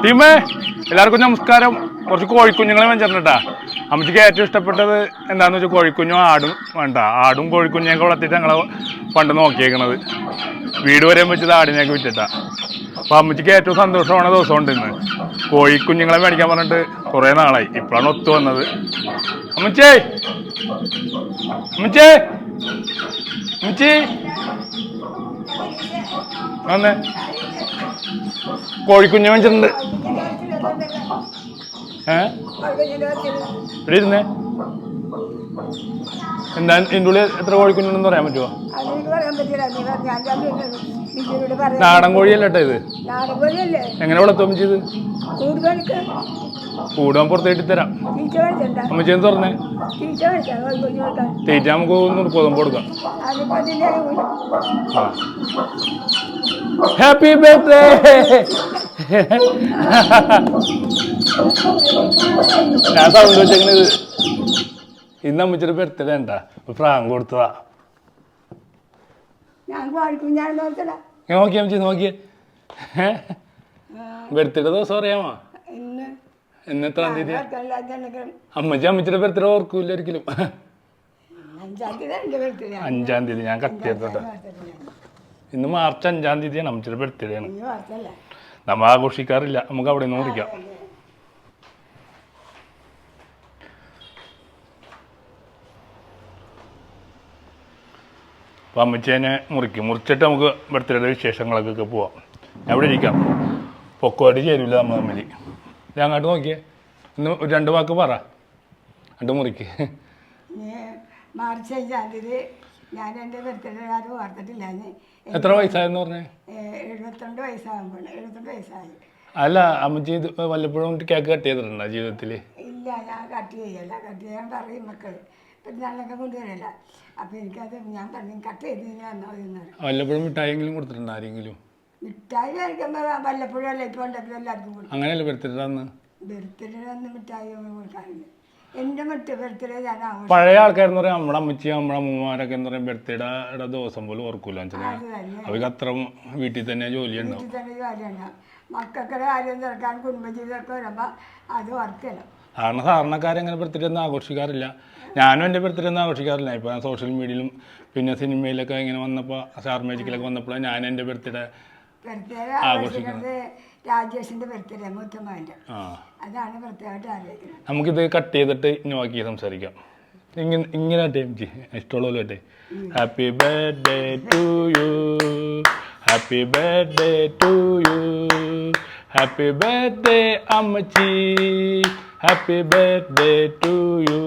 ടീമേ എല്ലാവർക്കും നമസ്കാരം. കുറച്ച് കോഴിക്കുഞ്ഞുങ്ങളെ വെച്ചിട്ടുണ്ടാ അമ്മച്ചിക്ക് ഏറ്റവും ഇഷ്ടപ്പെട്ടത് എന്താണെന്ന് വെച്ചാൽ കോഴിക്കുഞ്ഞും ആടും വേണ്ട. ആടും കോഴിക്കുഞ്ഞൊക്കെ വളർത്തിയിട്ട് ഞങ്ങളെ പണ്ട് നോക്കിയേക്കണത്. വീട് വരെ വെച്ചത് ആടിനെയൊക്കെ വിറ്റിട്ടാ. അപ്പോൾ അമ്മച്ചിക്ക് ഏറ്റവും സന്തോഷമാണ് ദിവസം ഉണ്ട് ഇന്ന് കോഴിക്കുഞ്ഞുങ്ങളെ മേടിക്കാൻ പറഞ്ഞിട്ട് കുറേ നാളായി. ഇപ്പോഴാണ് ഒത്തു വന്നത്. അമ്മച്ചേ! അമ്മച്ചേ! അമ്മച്ചി! വന്നേ. കോഴിക്കുഞ്ഞ് വെച്ചിട്ടുണ്ട് ഏ? ഇവിടെ ഇരുന്നേ എന്താ ഇതിന്റെ ഉള്ളിൽ എത്ര കോഴിക്കുഞ്ഞുണ്ടെന്ന് പറയാൻ പറ്റുമോ നാടൻ കോഴിയല്ല കേട്ടോ ഇത്? എങ്ങനെ വളർത്തും കൂടുതലേക്ക് കൂടുവാൻ പുറത്തേട്ട് തരാം. അമ്മച്ചി എന്ന് പറഞ്ഞേ? തീറ്റ നമുക്ക് കൊടുക്കാം. ഹാപ്പി ബർത്ത്ഡേ ഞാൻ സൗണ്ട് വെച്ചേക്കണത് ഇന്ന് അമ്മച്ചിയുടെ ബർത്ത്ഡേ ഉണ്ടാ പ്രാങ്ക് കൊടുത്തതാ. നോക്കിയേ അമ്മച്ചി നോക്കിയേ ബർത്ത്ഡേ ദിവസം അറിയാമോ? ഇന്ന്. എത്രാം തീയതി? അമ്മച്ചി അമ്മച്ചിയുടെ ബർത്ത്ഡേ ഓർക്കൂല ഒരിക്കലും. അഞ്ചാം തീയതി ഞാൻ കത്തിയെത്തോട്ടെ ഇന്ന് മാർച്ച് അഞ്ചാം തീയതിയാണ്. അമ്മച്ചിയുടെ ബർത്ത്ഡേ ആണ്. നമ്മൾ ആഘോഷിക്കാറില്ല. നമുക്ക് അവിടെ നിന്ന് കുടിക്കാം അപ്പം അമ്മച്ചേനെ മുറിക്കും. മുറിച്ചിട്ട് നമുക്ക് ബർത്ത്ഡേയുടെ വിശേഷങ്ങളൊക്കെ പോവാം. ഞാൻ ഇവിടെ ഇരിക്കാം. പൊക്കോടി ചേരൂല നമ്മൾ തമ്മിൽ. ഞാൻ അങ്ങോട്ട് നോക്കിയേ. ഇന്ന് ഒരു രണ്ട് വാക്ക് പറ. രണ്ട് മുറിക്ക്. മാർച്ച് അഞ്ചാം തീയതി ഞാൻ എന്റെ ബർത്ത്ഡേ ആരും ഓർത്തിട്ടില്ല എത്ര വയസ്സായെന്ന് പറഞ്ഞേ? എഴുപത്തിരണ്ട് വയസ്സാകുമ്പോൾ എഴുപത്തിരണ്ട് വയസ്സായി. അല്ല അമ്മച്ചി വല്ലപ്പോഴും കേക്ക് കട്ട് ചെയ്തിട്ടുണ്ടോ ജീവിതത്തിൽ ഇല്ല ഞാൻ കട്ട് ചെയ്യല്ല. കട്ട് ചെയ്യാൻ പറയും മക്കൾ പെരുന്നാളിനൊക്കെ കൊണ്ടുവരില്ല. അപ്പോൾ എനിക്കത് ഞാൻ പറഞ്ഞു കട്ട് ചെയ്ത് തന്നോ വല്ലപ്പോഴും മിഠായെങ്കിലും കൊടുത്തിട്ടുണ്ടോ ആരെങ്കിലും? മിഠായി കഴിക്കുമ്പോൾ വല്ലപ്പോഴും അല്ല? ഇപ്പോൾ ഉണ്ടെങ്കിൽ എല്ലാവർക്കും കൊടുക്കും. അങ്ങനെയല്ല ബർത്ത്ഡേ അന്ന്? ബർത്ത്ഡേ ഒന്നും മിഠായി കൊടുക്കാറില്ല. ബർത്ത്ഡേ ഞാൻ ആഘോഷം പഴയ ആൾക്കാരെന്ന് പറയാം നമ്മുടെ അമ്മച്ചി നമ്മുടെ അമ്മമാരൊക്കെ എന്ന് പറയാം ബർത്ത്ഡേയുടെ ദിവസം പോലും ഓർക്കൂല വെച്ചാൽ അത് തന്നെ. അവർക്ക് അത്ര വീട്ടിൽ തന്നെ ജോലി ഉണ്ടാവും. വീട്ടിൽ തന്നെ ജോലിയാണ് മക്കൾക്കുടെ കാര്യം തീർക്കാൻ കുടുംബജീവിതമൊക്കെ വരുമ്പോൾ അത് ഓർക്കല. കാരണം സാധാരണക്കാരങ്ങനെ ബർത്ത്ഡേ ഒന്നും ആഘോഷിക്കാറില്ല. ഞാനും എന്റെ ബർത്ത്ഡേ ഒന്നും ആഘോഷിക്കാറില്ല. ഇപ്പോൾ സോഷ്യൽ മീഡിയയിലും പിന്നെ സിനിമയിലൊക്കെ ഇങ്ങനെ വന്നപ്പോൾ സ്റ്റാർ മാജിക്കിലൊക്കെ വന്നപ്പോൾ ഞാൻ എന്റെ ബർത്ത്ഡേ ബർത്ത്ഡേ ആഘോഷിക്കുന്നത് രാജേഷിന്റെ ബർത്ത്ഡേ മൂത്തമ്മന്റെ ആ. അതാണ് പ്രത്യേകമായിട്ട് ആലോചിക്കുന്നത്. നമുക്കിത് കട്ട് ചെയ്തിട്ട് ഇനി ബാക്കി സംസാരിക്കാം. ഇങ്ങനെ ഇങ്ങനെ ടൈം ഇഷ്ടമുള്ള പോലെ happy birthday to you happy birthday to you happy birthday അമ്മച്ചി. ഹാപ്പി ബർത്ത്ഡേ ടു യു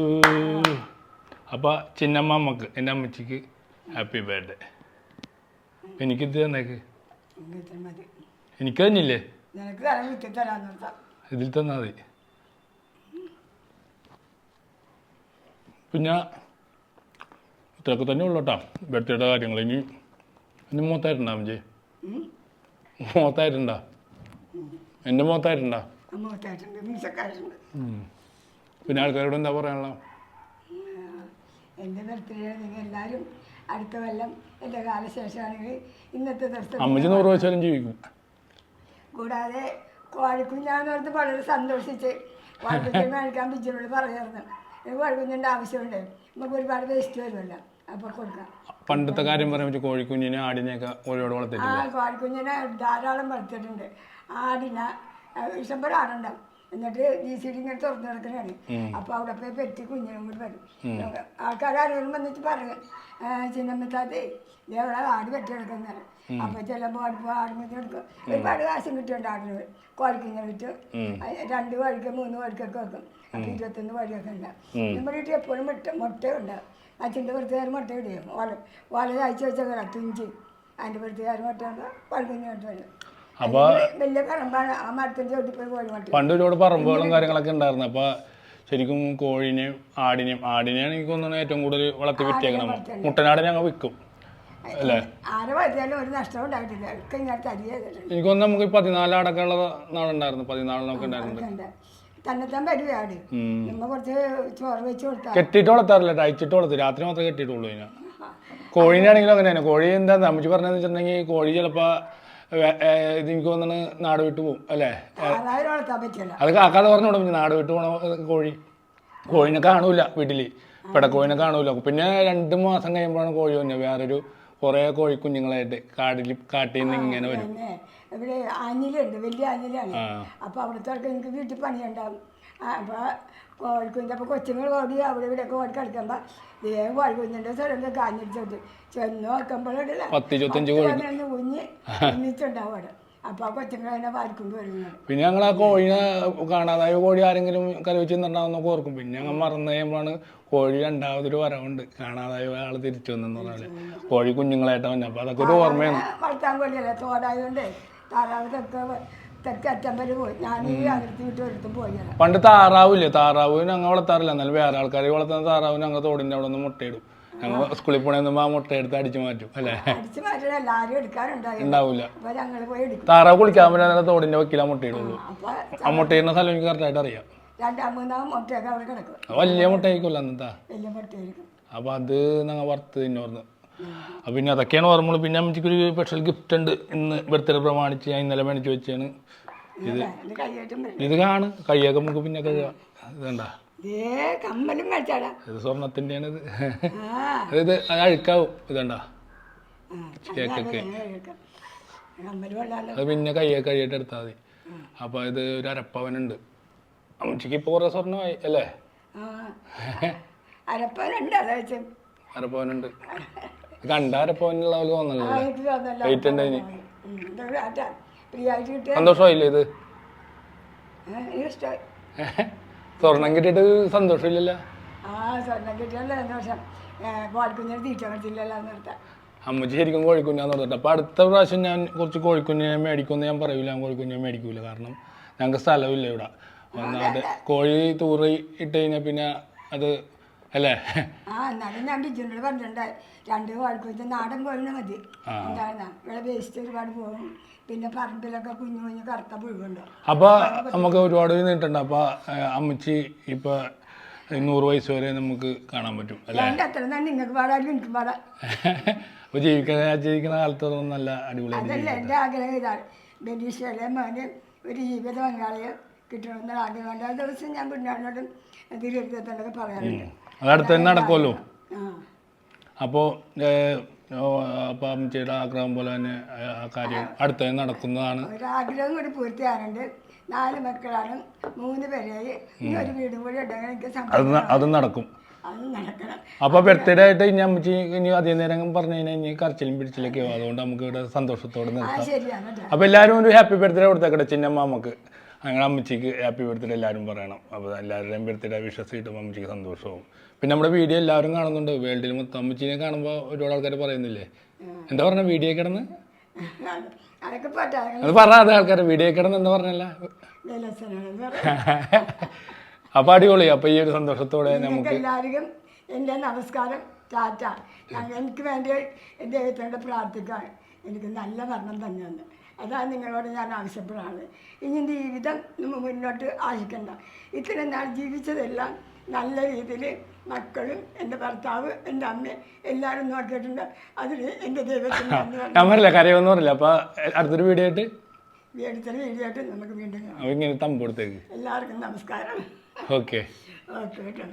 അപ്പോൾ ചിന്നമ്മ അമ്മയ്ക്ക് എന്റെ അമ്മച്ചിക്ക് ഹാപ്പി ബർത്ത്ഡേ എനിക്കിത് തന്നേക്ക്. എനിക്ക് തന്നില്ലേ? നിനക്ക് തരാൻ വിറ്റി തരാൻ നിർത്താം ഇതിൽ തന്നാൽ മതി. പിന്നെ ഇത്രയൊക്കെ തന്നെ ഉള്ളൂ കേട്ടോ. കാര്യങ്ങൾ. ഇനി ഇനി മൂത്തായിട്ടുണ്ടാ അമ്മജി മൂത്തായിട്ടുണ്ടാ എന്റെ മൂത്തായിട്ടുണ്ടാ പിന്നെ ആൾക്കാരോട് എന്താ പറയാനുള്ള? എന്റെ ബർത്ത്ഡേ നിങ്ങൾ എല്ലാവരും അടുത്ത കൊല്ലം എന്റെ കാലശേഷമാണെങ്കിൽ ഇന്നത്തെ ദിവസം അമ്മച്ചി നൂറ് വയസ്സാലും ജീവിക്കും. കൂടാതെ കോഴിക്കുഞ്ഞാന്ന് പറഞ്ഞ് വളരെ സന്തോഷിച്ച് കോഴിക്കുഞ്ഞ് മേടിക്കാൻ ബിജുനോട് പറയായിരുന്നു എനിക്ക് കോഴിക്കുഞ്ഞിന്റെ ആവശ്യമുണ്ട്. നമുക്ക് ഒരുപാട് വേസ്റ്റ് വരുമല്ലോ. അപ്പോൾ കൊടുക്കാം. പണ്ടത്തെ കാര്യം പറയുമ്പോൾ കോഴിക്കുഞ്ഞിനെ ആടിനെയൊക്കെ ഓരോട് ആ വളർത്തിട്ടില്ല കോഴിക്കുഞ്ഞിനെ ധാരാളം വളർത്തിയിട്ടുണ്ട്. ആടിനെ ആ, ഇഷ്ടംപോലെ ആടുണ്ടാവും. എന്നിട്ട് ജി സി ഡി ഇങ്ങനെ തുറന്നു കിടക്കണാണ് അപ്പൊ അവിടെ പോയി പെറ്റി കുഞ്ഞിനും കൂടി വരും. ആൾക്കാർ ആരെങ്കിലും വന്നിട്ട് പറയും ചിന്നമ്മത്താതെ ഇതേവിടെ ആട് പെറ്റി കിടക്കുന്നതാണ് അപ്പോൾ ചിലപ്പോൾ ആട് ആടുമ്പോൾ എടുക്കും ഒരുപാട് കാശും കിട്ടുന്നുണ്ട് ആടിന്. കോഴിക്കിങ്ങനെ കിട്ടും രണ്ട് കോഴിക്ക് മൂന്ന് കോഴിക്കൊക്കെ വെക്കും. അപ്പൊ ഇരുപത്തൊന്ന് കോഴിയൊക്കെ ഉണ്ടാവും നമ്മുടെ വീട്ടിൽ എപ്പോഴും മുട്ട മുട്ടയുണ്ടാവും അച്ഛന്റെ പുറത്തുകാർ മുട്ട ഇടുകയും ഓല ഓല അയച്ചു വെച്ചാൽ തുഞ്ചി. അതിന്റെ പുറത്തുകാർ മുട്ട ഉണ്ട് കോഴിക്കുഞ്ഞ് മുട്ട വരും. മുട്ട. പണ്ട് ഒരുപാട് പറമ്പുകളും കാര്യങ്ങളൊക്കെ ഉണ്ടായിരുന്നു. അപ്പൊ ശരിക്കും കോഴിനെയും ആടിനെയും ആടിനെയാണ് എനിക്ക് തോന്നുന്നത് ഏറ്റവും കൂടുതൽ വളർത്തി വിറ്റേക്കണം മുട്ടനാട് ഞങ്ങൾ വിൽക്കും. അല്ലേ? എനിക്ക് തോന്നുന്നു നമുക്ക് പതിനാല് ഉള്ള നാളുണ്ടായിരുന്നു. പതിനാലിനൊക്കെ ഉണ്ടായിരുന്നു ഉണ്ട്. തന്നെത്താൻ ആട്. നമ്മ കുറച്ച് ചോറ് വെച്ച് കൊടുത്താൽ കെട്ടിയിട്ട് വളർത്താറില്ല. അയച്ചിട്ട് വളർത്തും. രാത്രി മാത്രമേ കെട്ടിയിട്ടുള്ളൂ ഇതിനെ. കോഴീനാണെങ്കിലും അങ്ങനെ കോഴി എന്താ? അമ്മച്ചി പറഞ്ഞതെന്ന് വെച്ചിട്ടുണ്ടെങ്കിൽ കോഴി ചിലപ്പോൾ എനിക്ക് തോന്നുന്നു നാട് വിട്ടു പോകും അല്ലേ? അത് കാക്കാതെ പറഞ്ഞു പിന്നെ നാട് വിട്ടു പോണ കോഴി. കോഴിനെ കാണൂല വീട്ടിൽ. പെടക്കോഴിനെ കാണൂല. പിന്നെ രണ്ട് മാസം കഴിയുമ്പോഴാണ് കോഴി വന്നത്. വേറൊരു കുറേ കോഴി കുഞ്ഞുങ്ങളായിട്ട് കാട്ടിൽ കാട്ടിൽ നിന്ന് ഇങ്ങനെ വരും. ഇവിടെ ആഞ്ഞിലുണ്ട് വലിയ ആ. അപ്പോൾ അവിടുത്തെ എനിക്ക് വീട്ടിൽ പണിയുണ്ടാവും. അപ്പോൾ കോഴിക്കുഞ്ഞ് അപ്പോൾ കൊച്ചുങ്ങൾ ഓടി അവിടെ ഇവിടെ ഒക്കെ ഓടി കളിക്കുമ്പോൾ ഇതേ കോഴിക്കുഞ്ഞിന്റെ സ്ഥലം കാഞ്ഞിടിച്ചോട്ട് ചെന്ന് നോക്കുമ്പോഴല്ല കുഞ്ഞ് ഒന്നിച്ചുണ്ടാവും അവിടെ. അപ്പോൾ ആ കൊച്ചുങ്ങൾ അതിനെ വാരിക്കൊണ്ട് വരുന്നത് പിന്നെ ഞങ്ങൾ ആ കോഴിനെ കാണാതായ കോഴി ആരെങ്കിലും കലവിച്ചിട്ടുണ്ടാവുന്നൊക്കെ ഓർക്കും. പിന്നെ ഞങ്ങൾ മറന്നു കഴിയുമ്പോഴാണ് കോഴി രണ്ടാമതൊരു വരവുണ്ട്. കാണാതായ ആൾ തിരിച്ചു വന്നെന്ന് പറഞ്ഞാൽ. കോഴി കുഞ്ഞുങ്ങളായിട്ട് വന്നപ്പോൾ അതൊക്കെ ഒരു ഓർമ്മയാണ്. വളർത്താൻ കോഴിയല്ലേ? തോടായതുകൊണ്ട് താറാവ് തെക്ക് തെക്ക് അറ്റം വരെ പോയി. ഞാൻ ഈ അതിർത്തി വിട്ട് ഒരിടത്തും പോയില്ല. പണ്ട് താറാവില്ലേ? താറാവ് ഞങ്ങൾ വളർത്താറില്ല. എന്നാലും വേറെ ആൾക്കാർ വളർത്തുന്ന താറാവിന് ഞങ്ങൾ തോടിന്റെ അവിടെ നിന്ന് മുട്ടയിടും. ഞങ്ങൾ സ്കൂളിൽ പോണെന്ന് ആ മുട്ട എടുത്ത് അടിച്ചു മാറ്റും അല്ലേ? അടിച്ച് മാറ്റണ എല്ലാവരും എടുക്കാറുണ്ടായി. ഉണ്ടാവില്ല അപ്പോൾ ഞങ്ങൾ പോയി എടുക്കും. താറാവ് കുളിക്കാൻ പറ്റാൻ തോടിന്റെ വക്കീലാ മുട്ടയിടുള്ളൂ. ആ മുട്ടയിടുന്ന സ്ഥലം എനിക്ക് കറക്റ്റായിട്ട് അറിയാം രണ്ടാം മൂന്നാം മുട്ടയൊക്കെ അവിടെ കിടക്കും. വലിയ മുട്ടയായിരിക്കുമല്ലോ അന്നത്തെ. വലിയ മുട്ടയായിരിക്കും. അപ്പോൾ അത് ഞങ്ങൾ വറുത്ത് തിന്നോർന്ന് അപ്പം പിന്നെ അതൊക്കെയാണ് ഓർമ്മകൾ പിന്നെ അമ്മച്ചിക്കൊരു സ്പെഷ്യൽ ഗിഫ്റ്റ് ഉണ്ട്. ഇന്ന് ബർത്ത്ഡേ പ്രമാണിച്ച് ഞാൻ ഇന്നലെ മേടിച്ച് വെച്ചാണ്. ഇത് ഇത് കാണ്. കയ്യൊക്കെ നമുക്ക് പിന്നെ കഴുകാം ഇതണ്ട ഇതേ സ്വർണത്തിന്റെയാണ് ഇത് ഇത്. അത് അഴുക്കാവും. ഇതുണ്ടാ കേക്കൊക്കെ അത് പിന്നെ കയ്യെ കഴിയിട്ട് എടുത്താൽ മതി. അപ്പോൾ ഇത് ഒരു അരപ്പവനുണ്ട്. അമ്മച്ചിക്ക് ഇപ്പോൾ കുറേ സ്വർണമായി അല്ലേ? വെച്ച്. അരപ്പവനുണ്ട്. കണ്ട അരപ്പവനുള്ള പോലെ തോന്നല്ലോ ആ, എനിക്ക് തോന്നല്ല വെയിറ്റ് ഉണ്ട് അതിന് ഫ്രീ ആയിട്ട് കിട്ടിയ സന്തോഷമായില്ലേ ഇത്? ഇഷ്ടമായി. സ്വർണം കിട്ടിയിട്ട് സന്തോഷമില്ലല്ലോ? അമ്മച്ചി ശരിക്കും കോഴിക്കുഞ്ഞാന്ന് പറഞ്ഞിട്ട് അപ്പോൾ അടുത്ത പ്രാവശ്യം ഞാൻ കുറച്ച് കോഴിക്കുഞ്ഞിനെ മേടിക്കുമെന്ന് ഞാൻ പറയൂല. ഞാൻ കോഴിക്കുഞ്ഞിനെ മേടിക്കൂല. കാരണം ഞങ്ങൾക്ക് സ്ഥലമില്ല ഇവിടെ. ഒന്നാമത് കോഴി തൂറി ഇട്ട് കഴിഞ്ഞാൽ പിന്നെ അത് അല്ലേ? ആ എന്നാലും ഞാൻ ബിജുനോട് പറഞ്ഞിട്ടുണ്ട് രണ്ട് കോഴിക്കുഞ്ഞ് നാടൻ കോഴിനെ മതി. എന്താണ് ഇവിടെ വേസ്റ്റ് ഒരുപാട് പോകും. പിന്നെ പറമ്പിലൊക്കെ കുഞ്ഞു കുഞ്ഞു കറുത്ത പുഴുവുണ്ട്. അപ്പോൾ നമുക്ക് ഒരുപാട് നീട്ടുണ്ട്. അപ്പോൾ അമ്മച്ചി ഇപ്പോൾ നൂറ് വയസ്സ് വരെ നമുക്ക് കാണാൻ പറ്റും അല്ലേ? അത്ര തന്നെ നിങ്ങൾക്ക് പാടാനും എനിക്ക് പാടാം. അപ്പോൾ ജീവിക്കുന്ന ജീവിക്കുന്ന കാലത്തൊന്നും നല്ല അടിപൊളി അതല്ല എന്റെ ആഗ്രഹം ഇതാണ്. ബെനീഷയിലെ മോന് ഒരു ജീവിത പങ്കാളിയെ കിട്ടണമെന്ന് ആഗ്രഹം. ആ ദിവസം ഞാൻ പിന്നാളിനോടും തിരുവനന്തപുരത്തോടൊക്കെ പറയാറുണ്ട്. അത് അടുത്ത് തന്നെ നടക്കുമല്ലോ അപ്പോൾ അമ്മച്ചിയുടെ ആഗ്രഹം പോലെ തന്നെ ആ, കാര്യം അടുത്ത് തന്നെ നടക്കുന്നതാണ്. ഒരാഗ്രഹം കൂടി പൂർത്തിയാകുന്നുണ്ട് നാല് മക്കളാണ്. മൂന്ന് പേരായി. ഒരു വീടും കൂടി ഉണ്ടെങ്കിൽ അത് നടക്കും. അപ്പൊ ബർത്ത്ഡേ ആയിട്ട് ഇനി അമ്മച്ചി ഇനി അധികം നേരം പറഞ്ഞു കഴിഞ്ഞാൽ ഇനി കരച്ചിലും പിടിച്ചിലൊക്കെയോ അതുകൊണ്ട് നമുക്ക് ഇവിടെ സന്തോഷത്തോടെ നിർത്താം അപ്പൊ എല്ലാവരും ഒരു ഹാപ്പി ബർത്ത്ഡേ കൊടുത്തേക്കട്ടെ ചിന്നമ്മക്ക് അങ്ങനെ അമ്മച്ചിക്ക് ഹാപ്പി ബർത്ത്ഡേ എല്ലാവരും പറയണം. അപ്പോൾ എല്ലാവരുടെയും ബർത്ത്ഡേ വിഷസ് കിട്ടുമ്പോൾ അമ്മച്ചിക്ക് സന്തോഷവും. പിന്നെ നമ്മുടെ വീഡിയോ എല്ലാവരും കാണുന്നുണ്ട്. വേൾഡിൽ മൊത്തം അമ്മച്ചിനെ കാണുമ്പോൾ ഒരുപാട് ആൾക്കാർ പറയുന്നില്ലേ? എന്താ പറഞ്ഞ? വീഡിയോ കിടന്ന്? അത് പറഞ്ഞ അത് ആൾക്കാർ വീഡിയോ കിടന്ന് എന്താ പറഞ്ഞല്ല? അപ്പൊ അപ്പോൾ അടിപൊളി. അപ്പോൾ ഈ ഒരു സന്തോഷത്തോടെ നമുക്ക് എല്ലാവർക്കും എന്റെ നമസ്കാരം. ടാറ്റ. എനിക്ക് വേണ്ടി ദൈവത്തോട് പ്രാർത്ഥിക്കാൻ എനിക്ക് നല്ല മരണം തന്നെയുണ്ട്. അതാണ് നിങ്ങളോട് ഞാൻ ആവശ്യപ്പെടുന്നത്. ഇനി ജീവിതം മുന്നോട്ട് ആശിക്കണ്ട. ഇത്രയും നാൾ ജീവിച്ചതെല്ലാം നല്ല രീതിയിൽ മക്കളും എന്റെ ഭർത്താവ് എന്റെ അമ്മ എല്ലാവരും നോക്കിയിട്ടുണ്ട്. അതിൽ എന്റെ ദൈവത്തിന് കരയൊന്നും പറഞ്ഞില്ല. അപ്പോൾ അടുത്തൊരു വീഡിയോ ആയിട്ട്? അടുത്തൊരു വീഡിയോ ആയിട്ട് നമുക്ക് വീണ്ടും ഇങ്ങനെ തമ്പ് കൊടുത്തേക്ക്. എല്ലാവർക്കും നമസ്കാരം. ഓക്കെ. ഓക്കെ കേട്ടോ.